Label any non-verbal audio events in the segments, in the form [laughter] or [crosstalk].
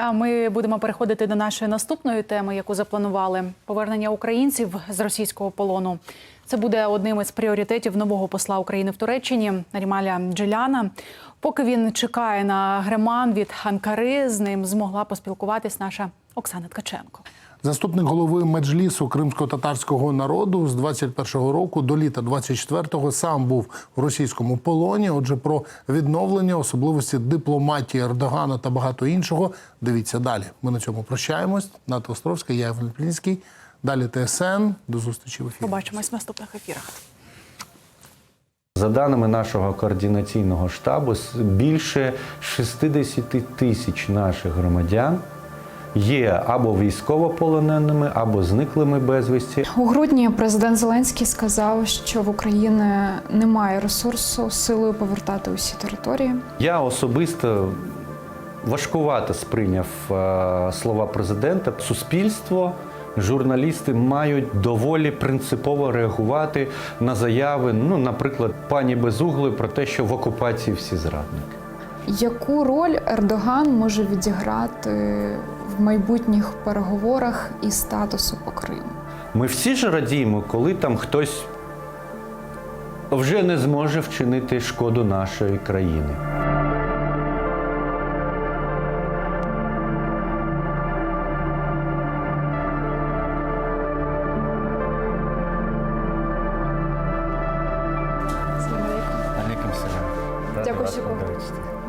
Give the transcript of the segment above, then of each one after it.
А ми будемо переходити до нашої наступної теми, яку запланували повернення українців з російського полону. Це буде одним із пріоритетів нового посла України в Туреччині Нарімаля Джеляна. Поки він чекає на греман від Анкари, з ним змогла поспілкуватись наша Оксана Ткаченко. Заступник голови меджлісу кримсько-татарського народу з 21-го року до літа 24-го сам був у російському полоні. Отже, про відновлення, особливості дипломатії Ердогана та багато іншого. Дивіться далі. Ми на цьому прощаємось. Ната Островська, я Євген Плінський. Далі ТСН. До зустрічі в ефірі. Побачимось в наступних ефірах. За даними нашого координаційного штабу, більше 60 тисяч наших громадян є або військовополоненими, або зниклими безвісті. У грудні президент Зеленський сказав, що в Україні немає ресурсу силою повертати усі території. Я особисто важкувато сприйняв е, слова президента. Суспільство, журналісти мають доволі принципово реагувати на заяви, ну, наприклад, пані Безугли про те, що в окупації всі зрадники. Яку роль Ердоган може відіграти в майбутніх переговорах і статусу по Криму? Ми всі ж радіємо, коли там хтось вже не зможе вчинити шкоду нашої країни. Дякую, що.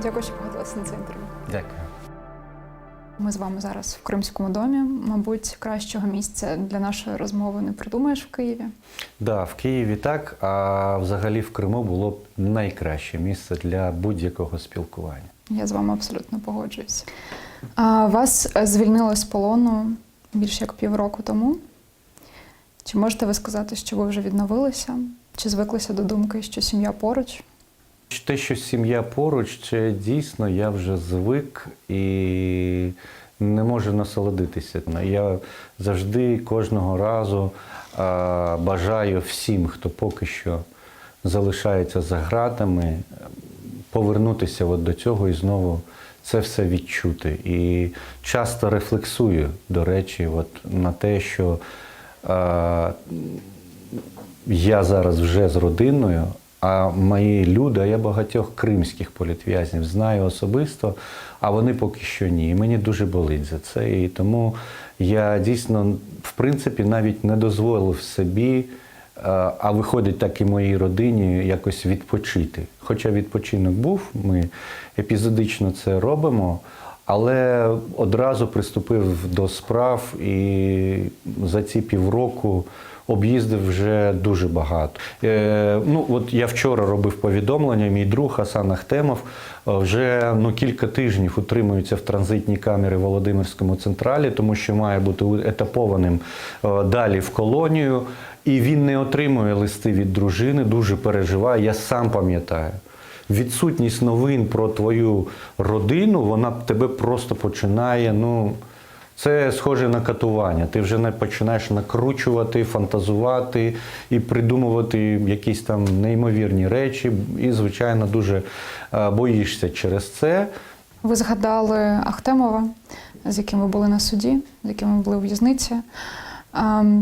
Дякую, що погодилися на це інтерв'ю. Дякую. Ми з вами зараз в Кримському домі. Мабуть, кращого місця для нашої розмови не придумаєш в Києві. Да, в Києві так, а взагалі в Криму було б найкраще місце для будь-якого спілкування. Я з вами абсолютно погоджуюся. А вас звільнили з полону більше як півроку тому. Чи можете ви сказати, що ви вже відновилися? Чи звиклися до думки, що сім'я поруч? Те, що сім'я поруч, це дійсно я вже звик і не можу насолодитися. Я завжди кожного разу бажаю всім, хто поки що залишається за гратами, повернутися от до цього і знову це все відчути. І часто рефлексую, до речі, от на те, що я зараз вже з родиною, а мої люди, а я багатьох кримських політв'язнів знаю особисто, а вони поки що ні. І мені дуже болить за це. І тому я дійсно, в принципі, навіть не дозволив собі, е, а виходить так і моїй родині, якось відпочити. Хоча відпочинок був, ми епізодично це робимо. Але одразу приступив до справ і за ці півроку об'їздив вже дуже багато. Е, ну, от я вчора робив повідомлення. Мій друг Хасан Ахтемов е, вже ну, кілька тижнів утримується в транзитній камері в Володимирському централі, тому що має бути етапованим е, далі в колонію. І він не отримує листи від дружини, дуже переживає. Я сам пам'ятаю. Відсутність новин про твою родину, вона тебе просто починає. Ну, це схоже на катування. Ти вже не починаєш накручувати, фантазувати і придумувати якісь там неймовірні речі. І, звичайно, дуже е, боїшся через це. Ви згадали Ахтемова, з яким ви були на суді, з яким ви були в в'язниці.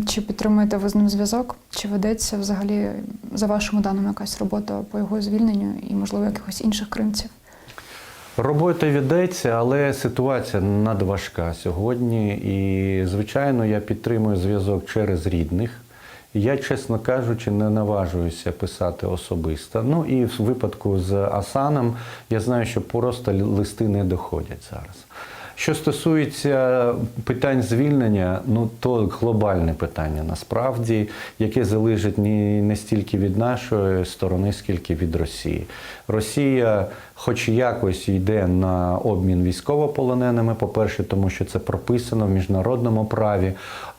Чи підтримуєте ви з ним зв'язок? Чи ведеться взагалі за вашими даними якась робота по його звільненню і, можливо, якихось інших кримців? Робота ведеться, але ситуація надважка сьогодні. І, звичайно, я підтримую зв'язок через рідних. Я, чесно кажучи, не наважуюся писати особисто. Ну і в випадку з Асаном я знаю, що просто листи не доходять зараз. Що стосується питань звільнення, ну то глобальне питання насправді, яке залежить не, стільки від нашої сторони, скільки від Росії. Росія, хоч якось йде на обмін військовополоненими, по-перше, тому що це прописано в міжнародному праві.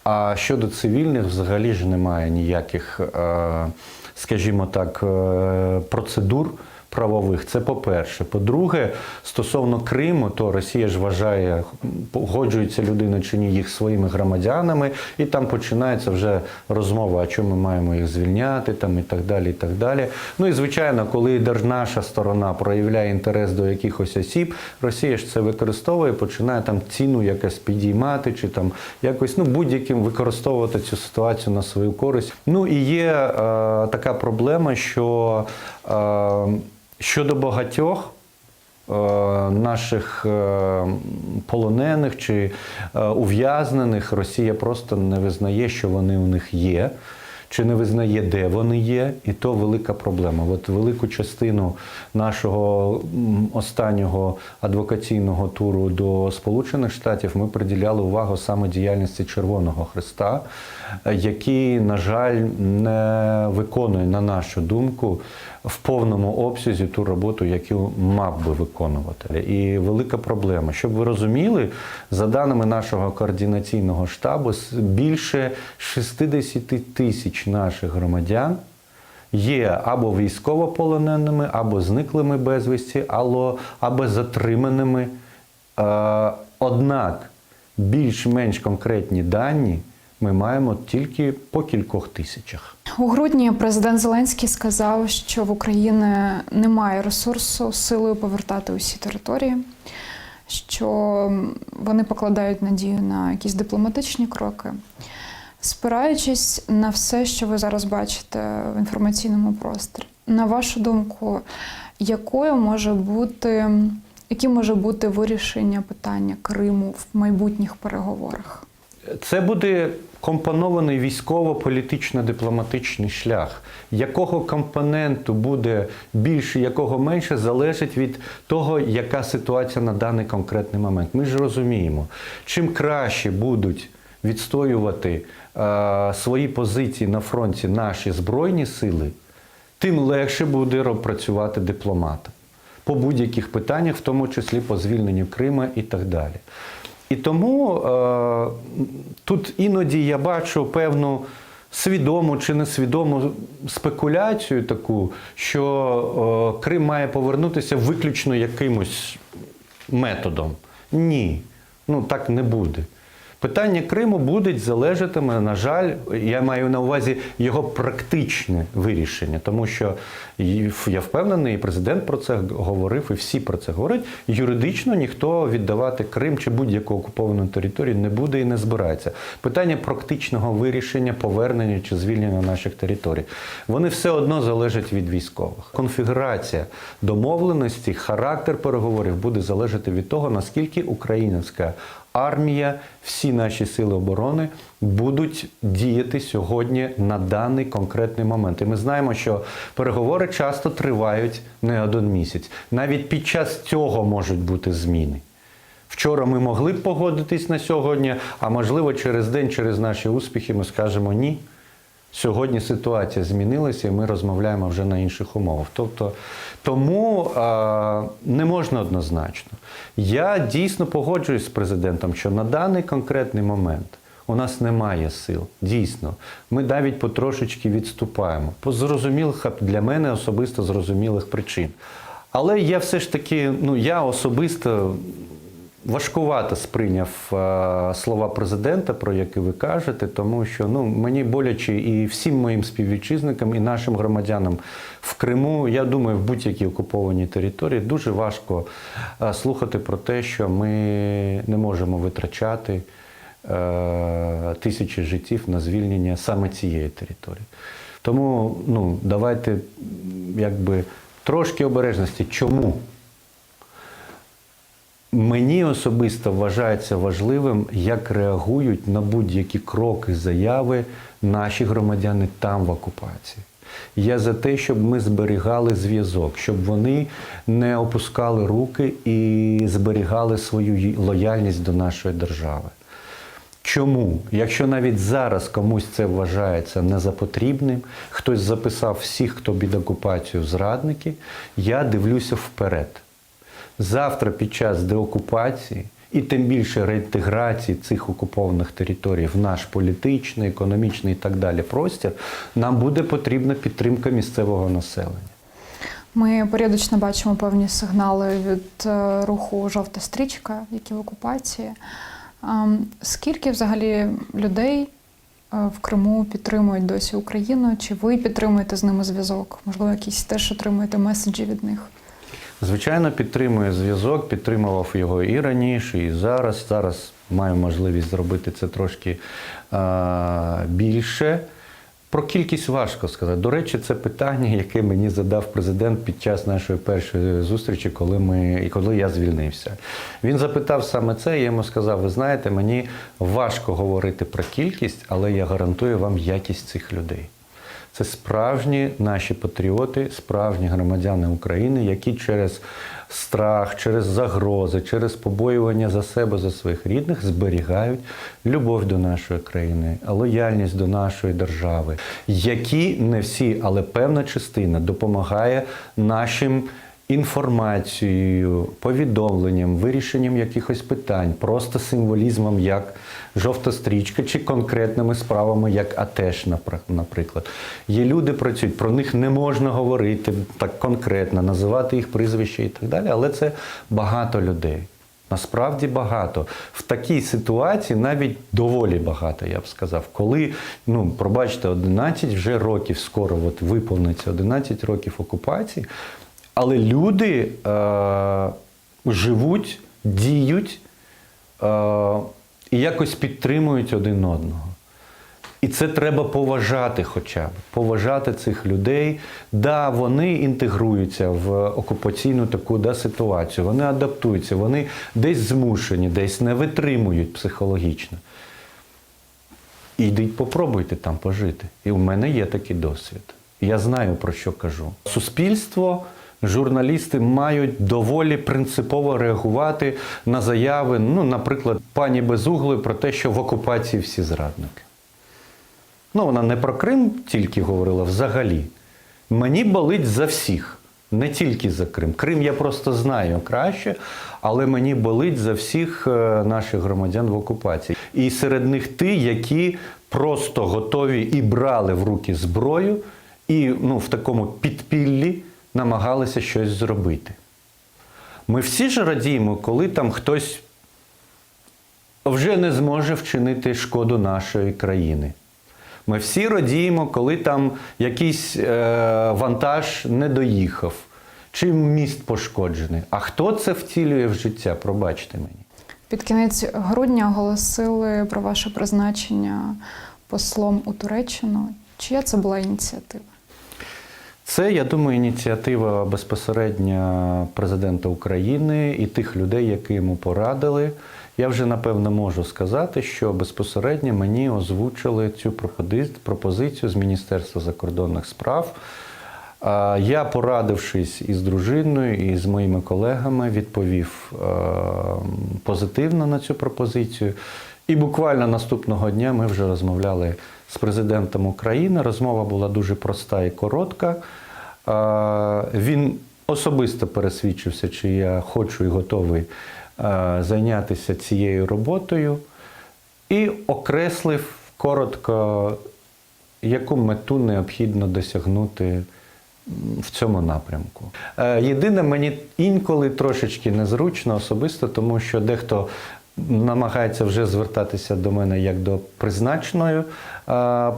А щодо цивільних, взагалі ж немає ніяких, е, скажімо так, е, процедур правових. Це по-перше. По-друге, стосовно Криму, то Росія ж вважає, погоджується людина чи ні їх своїми громадянами, і там починається вже розмова, а чому ми маємо їх звільняти, там і так далі. і так далі. Ну і звичайно, коли наша сторона проявляє інтерес до якихось осіб, Росія ж це використовує, починає там ціну якось підіймати, чи там якось ну будь-яким використовувати цю ситуацію на свою користь. Ну і є е, така проблема, що е, щодо багатьох. е, Наших е, полонених чи е, ув'язнених Росія просто не визнає, що вони у них є, чи не визнає, де вони є, і то велика проблема. От велику частину нашого останнього адвокаційного туру до Сполучених Штатів ми приділяли увагу саме діяльності Червоного Христа, який, на жаль, не виконує, на нашу думку, в повному обсязі ту роботу, яку мав би виконувати. І велика проблема. Щоб ви розуміли, за даними нашого координаційного штабу, більше 60 тисяч наших громадян є або військовополоненими, або зниклими безвісті, або, або затриманими. Е, Однак більш-менш конкретні дані ми маємо тільки по кількох тисячах. У грудні президент Зеленський сказав, що в Україні немає ресурсу силою повертати усі території, що вони покладають надію на якісь дипломатичні кроки. Спираючись на все, що ви зараз бачите в інформаційному просторі, на вашу думку, якою може бути, які може бути вирішення питання Криму в майбутніх переговорах? Це буде компонований військово-політично-дипломатичний шлях. Якого компоненту буде більше, якого менше, залежить від того, яка ситуація на даний конкретний момент. Ми ж розуміємо, чим краще будуть відстоювати е, свої позиції на фронті наші збройні сили, тим легше буде працювати дипломатам по будь-яких питаннях, в тому числі по звільненню Крима і так далі. І тому е, тут іноді я бачу певну свідому чи несвідому спекуляцію таку, що е, Крим має повернутися виключно якимось методом. Ні, ну так не буде. Питання Криму буде залежатиме, на жаль, я маю на увазі його практичне вирішення, тому що я впевнений, і президент про це говорив, і всі про це говорять. Юридично ніхто віддавати Крим чи будь-яку окуповану територію не буде і не збирається. Питання практичного вирішення, повернення чи звільнення наших територій. Вони все одно залежать від військових. Конфігурація домовленості, характер переговорів буде залежати від того, наскільки українська армія, всі наші сили оборони будуть діяти сьогодні на даний конкретний момент. І ми знаємо, що переговори часто тривають не один місяць. Навіть під час цього можуть бути зміни. Вчора ми могли б погодитись на сьогодні, а можливо, через день, через наші успіхи, ми скажемо ні. Сьогодні ситуація змінилася, і ми розмовляємо вже на інших умовах. Тобто, тому а, не можна однозначно. Я дійсно погоджуюсь з президентом, що на даний конкретний момент у нас немає сил. Дійсно, ми навіть потрошечки відступаємо. По зрозумілих для мене особисто зрозумілих причин. Але я все ж таки, ну я особисто важкувато сприйняв е, слова президента, про які ви кажете, тому що ну мені боляче і всім моїм співвітчизникам, і нашим громадянам в Криму, я думаю, в будь-якій окупованій території дуже важко е, слухати про те, що ми не можемо витрачати е, тисячі життів на звільнення саме цієї території. Тому ну, давайте якби трошки обережності. Чому? Мені особисто вважається важливим, як реагують на будь-які кроки, заяви наші громадяни там в окупації. Я за те, щоб ми зберігали зв'язок, щоб вони не опускали руки і зберігали свою лояльність до нашої держави. Чому? Якщо навіть зараз комусь це вважається незапотрібним, хтось записав всіх, хто під окупацію зрадники, я дивлюся вперед. Завтра під час деокупації і тим більше реінтеграції цих окупованих територій в наш політичний, економічний і так далі простір, нам буде потрібна підтримка місцевого населення. Ми періодично бачимо певні сигнали від е, руху жовта стрічка, які в окупації. Скільки взагалі людей е, в Криму підтримують досі Україну? Чи ви підтримуєте з ними зв'язок? Можливо, якісь теж отримуєте меседжі від них? Звичайно, підтримує зв'язок, підтримував його і раніше, і зараз. Зараз маю можливість зробити це трошки а, більше. Про кількість важко сказати. До речі, це питання, яке мені задав президент під час нашої першої зустрічі, коли ми коли я звільнився. Він запитав саме це. Я йому сказав: ви знаєте, мені важко говорити про кількість, але я гарантую вам якість цих людей. Це справжні наші патріоти, справжні громадяни України, які через страх, через загрози, через побоювання за себе, за своїх рідних зберігають любов до нашої країни, лояльність до нашої держави, які не всі, але певна частина допомагає нашим інформацією, повідомленням, вирішенням якихось питань, просто символізмом, як жовта стрічка, чи конкретними справами, як АТЕШ, наприклад. Є люди працюють, про них не можна говорити так конкретно, називати їх прізвища і так далі, але це багато людей. Насправді багато. В такій ситуації навіть доволі багато, я б сказав. Коли, ну, пробачте, 11 вже років скоро от виповниться 11 років окупації, але люди е- живуть, діють е- і якось підтримують один одного. І це треба поважати хоча б. Поважати цих людей. Да, вони інтегруються в окупаційну таку да, ситуацію, вони адаптуються, вони десь змушені, десь не витримують психологічно. Ідіть, попробуйте там пожити. І в мене є такий досвід. Я знаю, про що кажу. Суспільство, журналісти мають доволі принципово реагувати на заяви, ну, наприклад, пані Безуглої про те, що в окупації всі зрадники. Ну, вона не про Крим тільки говорила взагалі. Мені болить за всіх, не тільки за Крим. Крим я просто знаю краще, але мені болить за всіх е, наших громадян в окупації. І серед них ті, які просто готові і брали в руки зброю, і ну, в такому підпіллі намагалися щось зробити. Ми всі ж радіємо, коли там хтось вже не зможе вчинити шкоду нашої країни. Ми всі радіємо, коли там якийсь е, вантаж не доїхав, чи міст пошкоджений. А хто це втілює в життя? Пробачте мені. Під кінець грудня оголосили про ваше призначення послом у Туреччину. Чия це була ініціатива? Це, я думаю, ініціатива безпосередньо президента України і тих людей, які йому порадили. Я вже напевно можу сказати, що безпосередньо мені озвучили цю пропозицію з Міністерства закордонних справ. Я, порадившись із дружиною і з моїми колегами, відповів е, позитивно на цю пропозицію. І буквально наступного дня ми вже розмовляли з президентом України. Розмова була дуже проста і коротка. Він особисто пересвідчився, чи я хочу і готовий зайнятися цією роботою, і окреслив коротко, яку мету необхідно досягнути в цьому напрямку. Е, Єдине, мені інколи трошечки незручно особисто, тому що дехто намагається вже звертатися до мене як до призначеної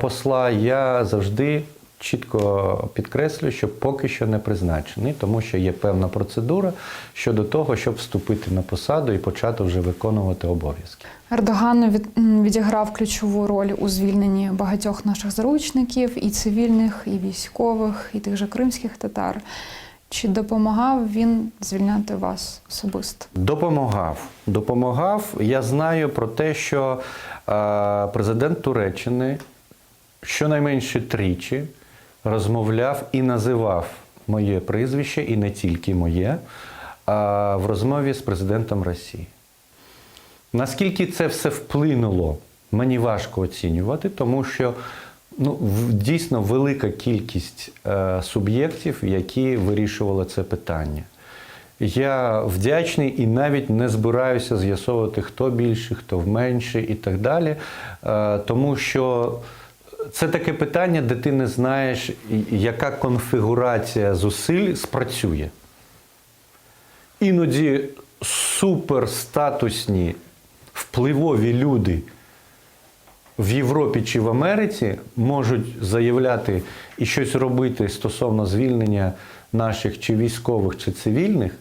посла. Я завжди чітко підкреслюю, що поки що не призначений, тому що є певна процедура щодо того, щоб вступити на посаду і почати вже виконувати обов'язки. Ердоган від, відіграв ключову роль у звільненні багатьох наших заручників, і цивільних, і військових, і тих же кримських татар. Чи допомагав він звільняти вас особисто? Допомагав. Допомагав. Я знаю про те, що е, президент Туреччини щонайменше тричі розмовляв і називав моє прізвище, і не тільки моє, а в розмові з президентом Росії. Наскільки це все вплинуло, мені важко оцінювати, тому що ну, дійсно велика кількість е, суб'єктів, які вирішували це питання. Я вдячний і навіть не збираюся з'ясовувати, хто більше, хто менше і так далі. Е, Тому що це таке питання, де ти не знаєш, яка конфігурація зусиль спрацює. Іноді суперстатусні, впливові люди в Європі чи в Америці можуть заявляти і щось робити стосовно звільнення наших чи військових, чи цивільних,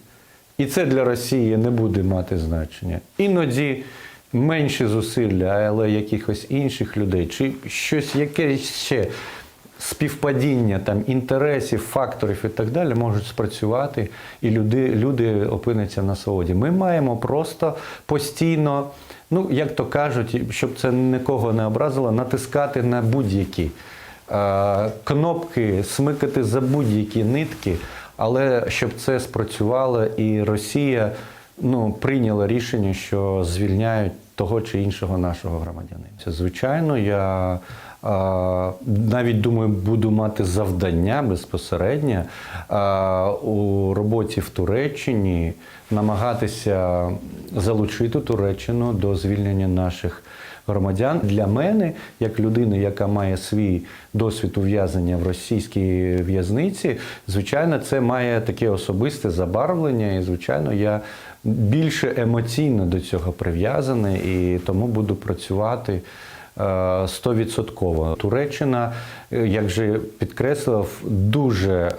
і це для Росії не буде мати значення. Іноді менші зусилля, але якихось інших людей, чи щось якесь ще співпадіння там інтересів, факторів і так далі можуть спрацювати, і люди, люди опиняться на свободі. Ми маємо просто постійно, ну як то кажуть, щоб це нікого не образило, натискати на будь-які е, кнопки, смикати за будь-які нитки, але щоб це спрацювало, і Росія ну, прийняла рішення, що звільняють того чи іншого нашого громадянина. Звичайно, я навіть думаю, буду мати завдання безпосередньо у роботі в Туреччині намагатися залучити Туреччину до звільнення наших громадян. Для мене, як людини, яка має свій досвід ув'язнення в російській в'язниці, звичайно, це має таке особисте забарвлення, і звичайно, я більше емоційно до цього прив'язаний і тому буду працювати. Е, Стовідсотково Туреччина, е, як же підкреслив, дуже е,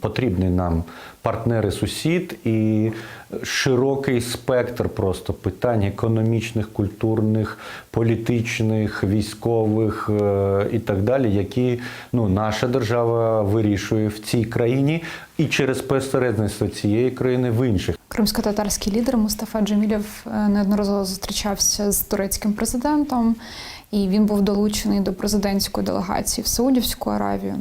потрібний нам партнер і широкий спектр просто питань економічних, культурних, політичних, військових і так далі, які ну, наша держава вирішує в цій країні і через посередництво цієї країни в інших. Кримсько-татарський лідер Мустафа Джемілєв е, неодноразово зустрічався з турецьким президентом, і він був долучений до президентської делегації в Саудівську Аравію.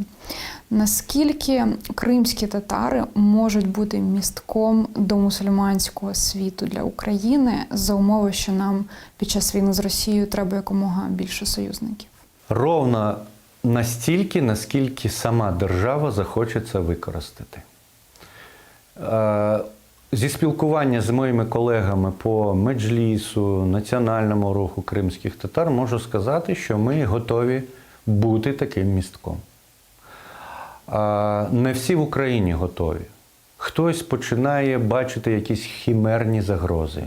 Наскільки кримські татари можуть бути містком до мусульманського світу для України за умови, що нам під час війни з Росією треба якомога більше союзників? Ровно настільки, наскільки сама держава захоче це використати. Зі спілкування з моїми колегами по меджлісу, національному руху кримських татар можу сказати, що ми готові бути таким містком. Не всі в Україні готові. Хтось починає бачити якісь хімерні загрози.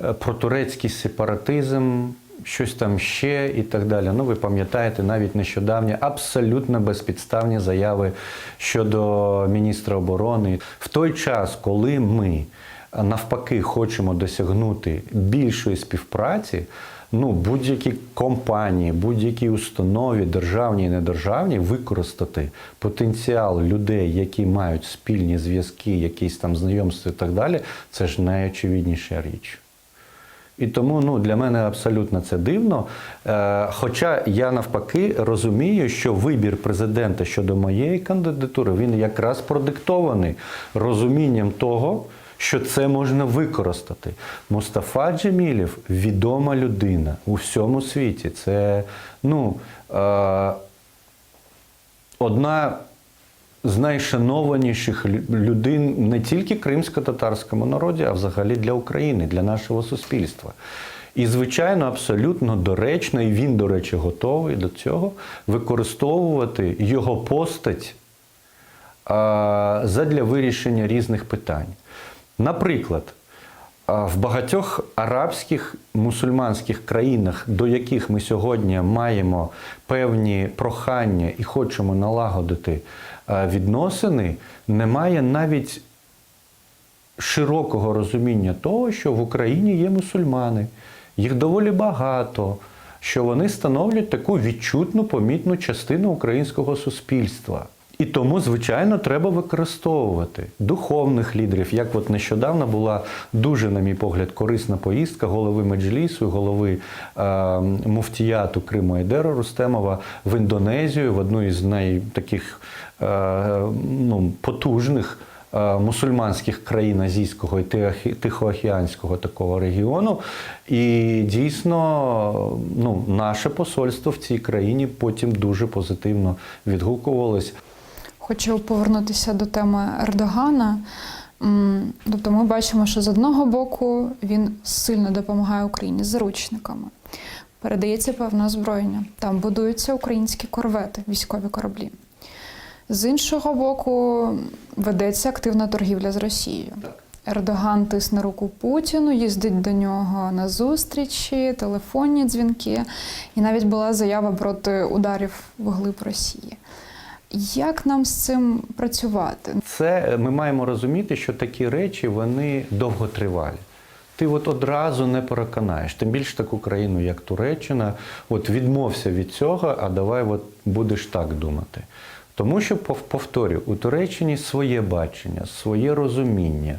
Е, Про турецький сепаратизм, щось там ще і так далі. Ну, ви пам'ятаєте навіть нещодавні абсолютно безпідставні заяви щодо міністра оборони. В той час, коли ми навпаки хочемо досягнути більшої співпраці, ну, будь-які компанії, будь-які установі, державні і недержавні, використати потенціал людей, які мають спільні зв'язки, якісь там знайомства і так далі, це ж найочевидніша річ. І тому ну, для мене абсолютно це дивно. Е, хоча я навпаки розумію, що вибір президента щодо моєї кандидатури він якраз продиктований розумінням того, що це можна використати. Мустафа Джемілєв відома людина у всьому світі. Це ну, е, одна з найшанованіших лю- людей не тільки кримсько-татарському народі, а взагалі для України, для нашого суспільства. І, звичайно, абсолютно доречно, і він, до речі, готовий до цього використовувати його постать задля вирішення різних питань. Наприклад, в багатьох арабських мусульманських країнах, до яких ми сьогодні маємо певні прохання і хочемо налагодити відносини, немає навіть широкого розуміння того, що в Україні є мусульмани, їх доволі багато, що вони становлять таку відчутну, помітну частину українського суспільства. І тому, звичайно, треба використовувати духовних лідерів. Як от нещодавно була дуже, на мій погляд, корисна поїздка голови Меджлісу, голови е, муфтіяту Криму Айдера Рустемова в Індонезію, в одну із найтаких е, ну, потужних е, мусульманських країн Азійського і Тихоокеанського такого регіону. І дійсно, ну, наше посольство в цій країні потім дуже позитивно відгукувалось. Хочу повернутися до теми Ердогана. Тобто ми бачимо, що з одного боку він сильно допомагає Україні заручниками. Передається певне озброєння. Там будуються українські корвети, військові кораблі. З іншого боку, ведеться активна торгівля з Росією. Ердоган тисне руку Путіну, їздить до нього на зустрічі, телефонні дзвінки, і навіть була заява проти ударів в глиб Росії. Як нам з цим працювати? Це ми маємо розуміти, що такі речі вони довготривалі. Ти от одразу не переконаєш. Тим більше таку країну, як Туреччина, от відмовся від цього, а давай от будеш так думати. Тому що, пов- повторю, у Туреччині своє бачення, своє розуміння.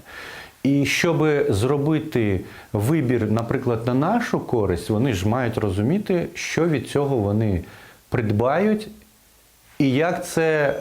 І щоб зробити вибір, наприклад, на нашу користь, вони ж мають розуміти, що від цього вони придбають і як це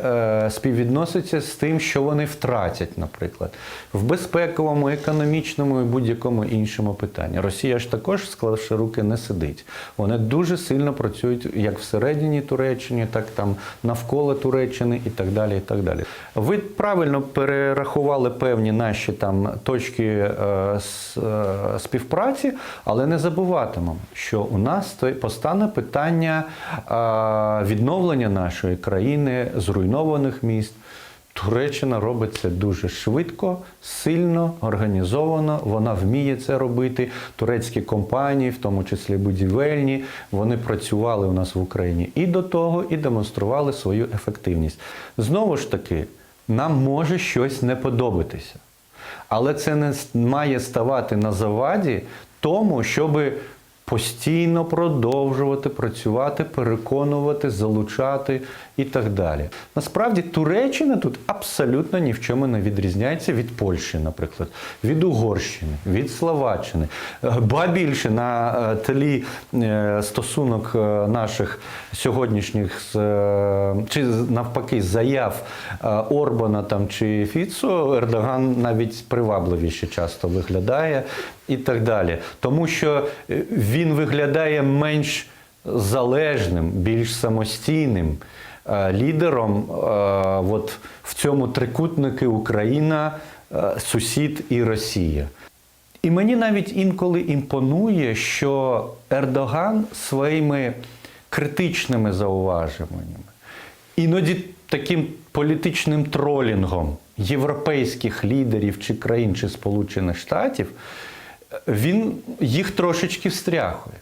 е, співвідноситься з тим, що вони втратять, наприклад, в безпековому, економічному і будь-якому іншому питанні. Росія ж також, склавши руки, не сидить. Вони дуже сильно працюють як всередині Туреччини, так там навколо Туреччини і так далі. І так далі. Ви правильно перерахували певні наші там точки е, с- е, співпраці, але не забуватимемо, що у нас постане питання е, відновлення нашої країни, зруйнованих міст. Туреччина робить це дуже швидко, сильно, організовано. Вона вміє це робити. Турецькі компанії, в тому числі будівельні, вони працювали у нас в Україні і до того, і демонстрували свою ефективність. Знову ж таки, нам може щось не подобатися. Але це не має ставати на заваді тому, щоби постійно продовжувати працювати, переконувати, залучати і так далі. Насправді Туреччина тут абсолютно ні в чому не відрізняється від Польщі, наприклад, від Угорщини, від Словаччини. Ба більше на е, тлі е, стосунок е, наших сьогоднішніх чи навпаки заяв Орбана там чи Фіцо, Ердоган навіть привабливіше часто виглядає і так далі. Тому що е, він виглядає менш залежним, більш самостійним е, лідером е, от в цьому трикутнику Україна, сусід і Росія. І мені навіть інколи імпонує, що Ердоган своїми критичними зауваженнями, іноді таким політичним тролінгом європейських лідерів чи країн чи Сполучених Штатів, він їх трошечки встряхує.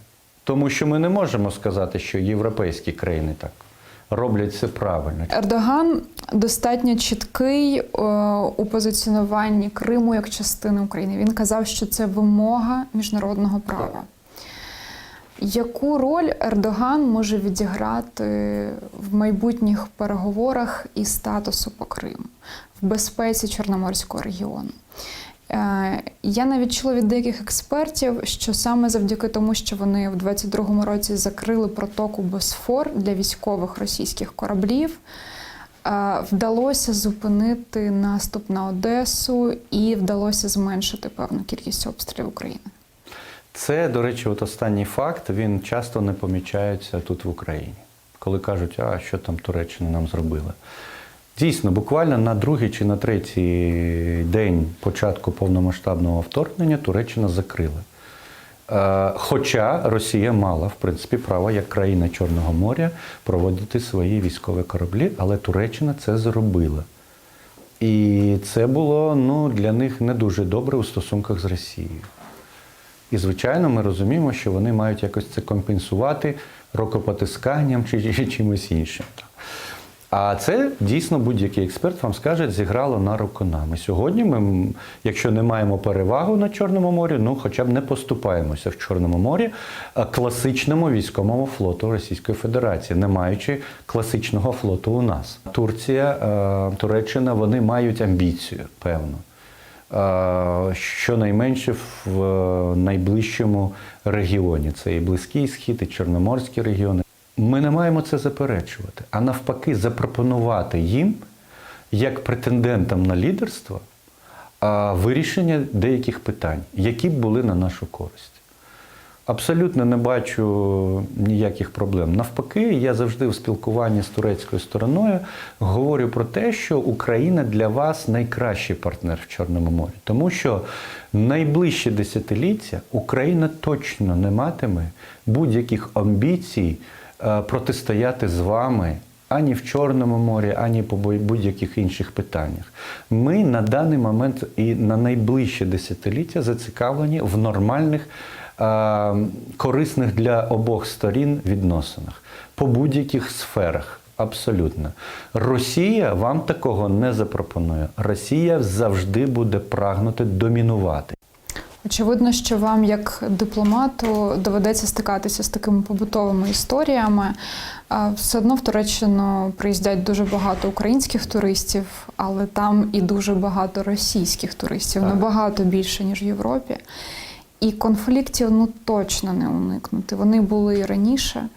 Тому що ми не можемо сказати, що європейські країни так роблять це правильно. Ердоган достатньо чіткий е, у позиціонуванні Криму як частини України. Він казав, що це вимога міжнародного права. Яку роль Ердоган може відіграти в майбутніх переговорах і статусу по Криму, в безпеці Чорноморського регіону? Е, Я навіть чула від деяких експертів, що саме завдяки тому, що вони в 22-му році закрили протоку Босфор для військових російських кораблів, е, вдалося зупинити наступ на Одесу і вдалося зменшити певну кількість обстрілів України. Це, до речі, от останній факт, він часто не помічається тут в Україні, коли кажуть, а що там Туреччина нам зробила. Дійсно, буквально на другий чи на третій день початку повномасштабного вторгнення Туреччина закрила. Е, Хоча Росія мала, в принципі, право як країна Чорного моря проводити свої військові кораблі, але Туреччина це зробила. І це було ну, для них не дуже добре у стосунках з Росією. І, звичайно, ми розуміємо, що вони мають якось це компенсувати рукопотисканням чи, чи [laughs] чимось іншим. А це дійсно будь-який експерт вам скаже, зіграло на руку нам. І сьогодні ми, якщо не маємо перевагу на Чорному морі, ну хоча б не поступаємося в Чорному морі класичному військовому флоту Російської Федерації, не маючи класичного флоту у нас. Турція, е, Туреччина, вони мають амбіцію, певно. Е, Щонайменше в найближчому регіоні. Це і Близький Схід, і Чорноморські регіони. Ми не маємо це заперечувати, а навпаки, запропонувати їм, як претендентам на лідерство, вирішення деяких питань, які б були на нашу користь. Абсолютно не бачу ніяких проблем. Навпаки, я завжди в спілкуванні з турецькою стороною говорю про те, що Україна для вас найкращий партнер в Чорному морі, тому що найближче десятиліття Україна точно не матиме будь-яких амбіцій протистояти з вами. Ані в Чорному морі, ані по будь-яких інших питаннях. Ми на даний момент і на найближче десятиліття зацікавлені в нормальних, е, корисних для обох сторін відносинах по будь-яких сферах. Абсолютно. Росія вам такого не запропонує. Росія завжди буде прагнути домінувати. Очевидно, що вам, як дипломату, доведеться стикатися з такими побутовими історіями. Все одно в Туреччину приїздять дуже багато українських туристів, але там і дуже багато російських туристів, Так. набагато більше, ніж в Європі. І конфліктів ну точно не уникнути. Вони були і раніше.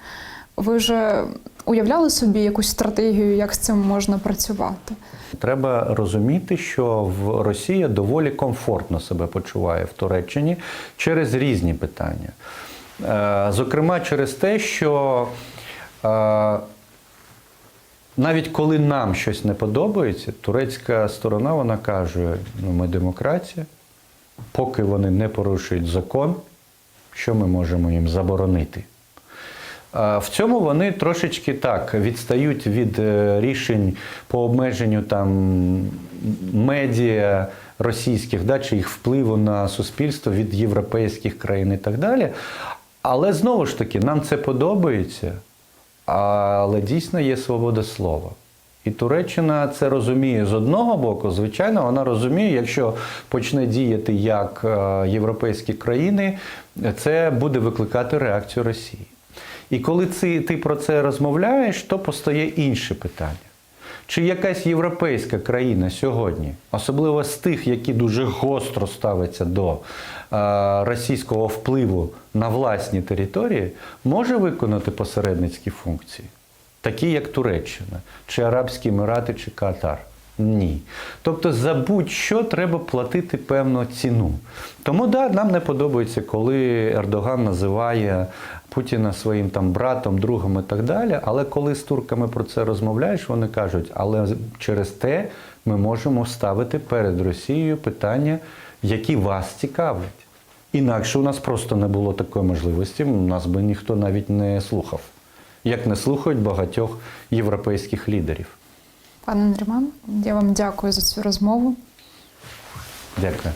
Ви вже уявляли собі якусь стратегію, як з цим можна працювати? Треба розуміти, що в Росія доволі комфортно себе почуває в Туреччині через різні питання. Е, Зокрема, через те, що е, навіть коли нам щось не подобається, турецька сторона вона каже: ну, ми демократія, поки вони не порушують закон, що ми можемо їм заборонити? В цьому вони трошечки так відстають від е, рішень по обмеженню там медіа російських, да, чи їх впливу на суспільство від європейських країн і так далі. Але знову ж таки, нам це подобається, але дійсно є свобода слова. І Туреччина це розуміє з одного боку. Звичайно, вона розуміє, якщо почне діяти як е, європейські країни, це буде викликати реакцію Росії. І коли ти про це розмовляєш, то постає інше питання. Чи якась європейська країна сьогодні, особливо з тих, які дуже гостро ставляться до е, російського впливу на власні території, може виконати посередницькі функції, такі як Туреччина, чи Арабські Емірати, чи Катар? Ні. Тобто за будь-що треба платити певну ціну. Тому да, нам не подобається, коли Ердоган називає Путіна своїм там братом, другом і так далі. Але коли з турками про це розмовляєш, вони кажуть, але через те ми можемо ставити перед Росією питання, які вас цікавлять. Інакше у нас просто не було такої можливості, нас би ніхто навіть не слухав, як не слухають багатьох європейських лідерів. Пане Андріман, я вам дякую за цю розмову. Дякую.